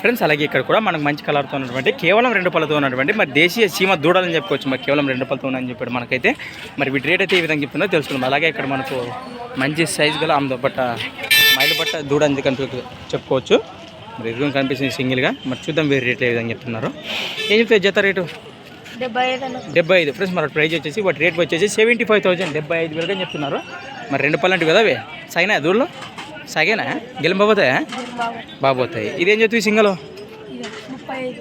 Friends అలాగే ఇక్కడ కూడా మనకు మంచి కలర్తో ఉన్నటువంటి కేవలం రెండు పళ్ళతో ఉన్నటువంటి మరి దేశీయ సీమ దూడలని చెప్పుకోవచ్చు. మరి కేవలం రెండు పళ్ళతో ఉన్నాయని చెప్పాడు మనకైతే. మరి వీటి రేట్ అయితే ఏ విధంగా చెప్తుందో తెలుసుకుందాం. అలాగే ఇక్కడ మనకు మంచి సైజు గల ఆమె బట్ట మైలు బట్ట దూడ అని చెప్పుకోవచ్చు. మరి ఎదుగు కనిపిస్తుంది సింగిల్గా మరి చూద్దాం వేరే రేట్లు ఏ విధంగా చెప్తున్నారు. ఏం చెప్తాయి జత రేటు? డెబ్బై ఐదు అన్న. డెబ్బై ఐదు. ఫ్రెండ్స్ మరి ప్రైస్ వచ్చేసి వాటి రేట్ వచ్చేసి సెవెంటీ ఫైవ్ థౌసండ్ డెబ్బై ఐదు వేలుగా చెప్తున్నారు. మరి రెండు పళ్ళు అంటే కదా అవి. సైనా దూడలో? సగేనా? గెలింపబోతాయా? బాబు బాబోతాయి. ఇదేం చెప్తుంది సింగల్?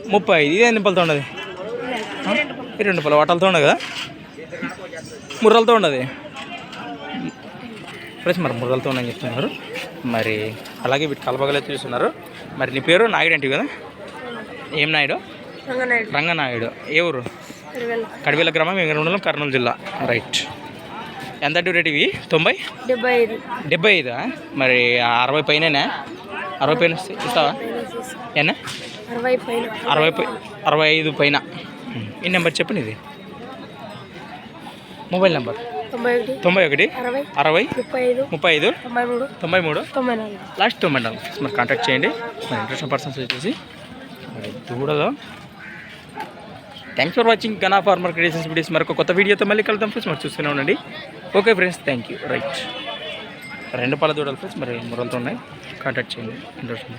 ముప్పై ఐదు. ఇదే ఎన్ని పళ్ళతో ఉండదు రెండు పళ్ళు. పళ్ళు. వాటలతో ఉండదు కదా ముర్రలతో ఉండదు ఫ్రెండ్స్ మరి ముర్రలతో ఉండని చెప్తున్నారు. మరి అలాగే వీటి కలపగలే చూస్తున్నారు. మరి నీ పేరు? నాయుడు అంటే కదా? ఏం నాయుడు? రంగనాయుడు. ఏ ఊరు? కడివేల. గ్రామం వెంగళూరు కర్నూలు జిల్లా. రైట్. ఎంత డ్యూ రేట్ ఇవి? తొంభై? డెబ్బై ఐదు. డెబ్బై ఐదా? మరి అరవై పైననా? అరవై పైన ఇస్తావా ఏనా అరవై పైన. అరవై పై అరవై ఐదు పైన. ఈ నెంబర్ చెప్పండి ఇది మొబైల్ నెంబర్. తొంభై ఒకటి. అరవై. ముప్పై ఐదు. తొంభై మూడు. లాస్ట్ తొంభై నాలుగు. మరి కాంటాక్ట్ చేయండి. మరి ఇంట్రెస్ట్ పర్సన్స్ వచ్చేసి. దూడలో. Thanks for watching Gana farmer creations videos మరొక కొత్త వీడియోతో మళ్ళీ కలుద్దాం. ఫ్రెండ్స్ మరి చూస్తూనే ఉండండి. Okay friends thank you right రెండు పాల దూడలు ఫ్రెండ్స్ మరి మురలతో ఉన్నాయి. కాంటాక్ట్ చేయండి. ఇంట్రెస్ట్